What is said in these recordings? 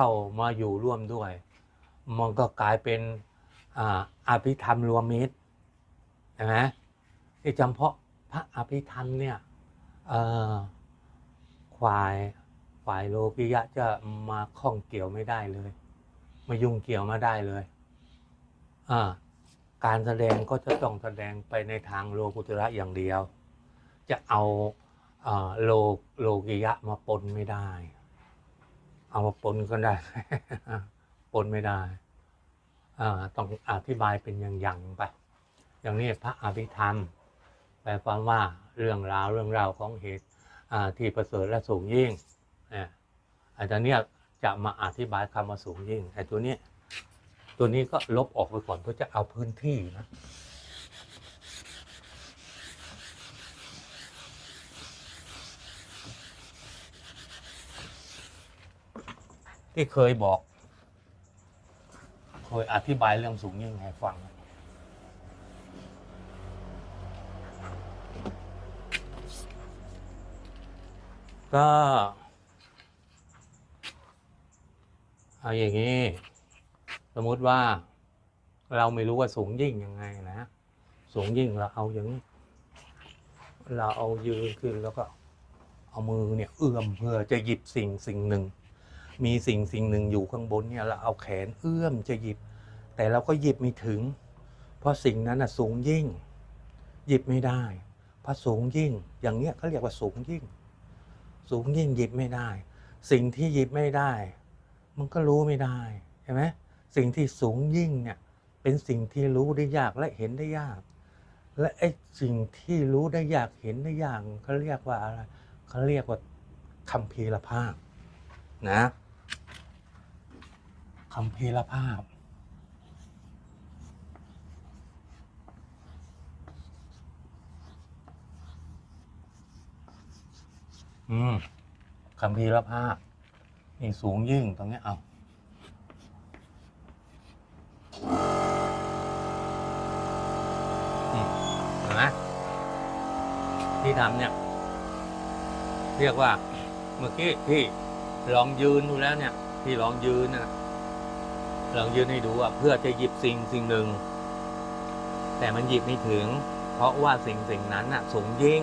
เข้ามาอยู่ร่วมด้วย มันก็กลายเป็นอาภิธรรมรวมมิตรใช่ไหมที่จำเพาะพระอภิธรรมเนี่ยเอ่อฝ่ายฝ่ายโลกิยะจะมาข้องเกี่ยวไม่ได้เลย มายุ่งเกี่ยวมาได้เลยการแสดงก็จะต้องแสดงไปในทางโลกุตระอย่างเดียว จะเอาอโลโลกิยะมาปนไม่ได้ เอามาปนก็ได้ ปนไม่ได้ต้องอธิบายเป็นอย่างๆไป อย่างนี้พระอภิธรรมแปลความว่าเรื่องราวเรื่องราวของเหตุที่ประเสริฐและสูงยิ่งเนี่ยอาจารย์เนี่ยจะมาอธิบายคำว่าสูงยิ่งไอ้ตัวนี้ ตัวนี้ก็ลบออกไปก่อนเพื่อจะเอาพื้นที่นะ ที่เคยบอก เคยอธิบายเรื่องสูงยิ่งให้ฟัง ก็เอาอย่างนี้ สมมติว่า เราไม่รู้ว่าสูงยิ่งยังไงนะ สูงยิ่งเราเอาอย่างนี้เราเอายืนขึ้นแล้วก็เอามือเนี่ยเอื้อมเพื่อจะหยิบสิ่งสิ่งหนึ่ง มีสิ่งสิ่งหนึ่งอยู่ข้างบนเนี่ยเราเอาแขนเอื้อมจะหยิบ แต่เราก็หยิบไม่ถึง เพราะสิ่งนั้นน่ะสูงยิ่ง หยิบไม่ได้เพราะสูงยิ่ง อย่างเนี้ยเขาเรียกว่าสูงยิ่ง สูงยิ่งหยิบไม่ได้ สิ่งที่หยิบไม่ได้ มันก็รู้ไม่ได้ใช่ไหมสิ่งที่สูงยิ่งเนี่ยเป็นสิ่งที่รู้ได้ยากและเห็นได้ยาก และไอ้สิ่งที่รู้ได้ยากเห็นได้ยากเขาเรียกว่าอะไรเขาเรียกว่าคัมภีรภาพนะ คัมภีรภาพ อืมคัมภีรภาพ นี่สูงยิ่งตรงเนี้ยเอาเห็นไหมที่ทำเนี่ย เรียกว่า เมื่อกี้พี่ลองยืนดูแล้วเนี่ย พี่ลองยืนนะ ลองยืนให้ดูอะเพื่อจะหยิบสิ่งสิ่งหนึ่ง แต่มันหยิบไม่ถึง เพราะว่าสิ่งสิ่งนั้นน่ะสูงยิ่ง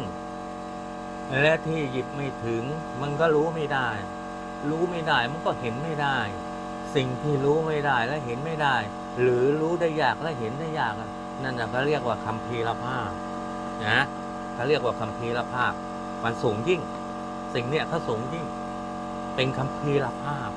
และที่หยิบไม่ถึง มันก็รู้ไม่ได้ รู้ไม่ได้มันก็เห็นไม่ได้ สิ่งที่รู้ไม่ได้และเห็นไม่ได้ หรือรู้ได้ยากและเห็นได้ยากนั่นน่ะเขาเรียกว่าคัมภีรภาพนะเขาเรียกว่าคัมภีรภาพมันสูงยิ่ง สิ่งเนี้ยเขาสูงยิ่ง เป็นคัมภีรภาพ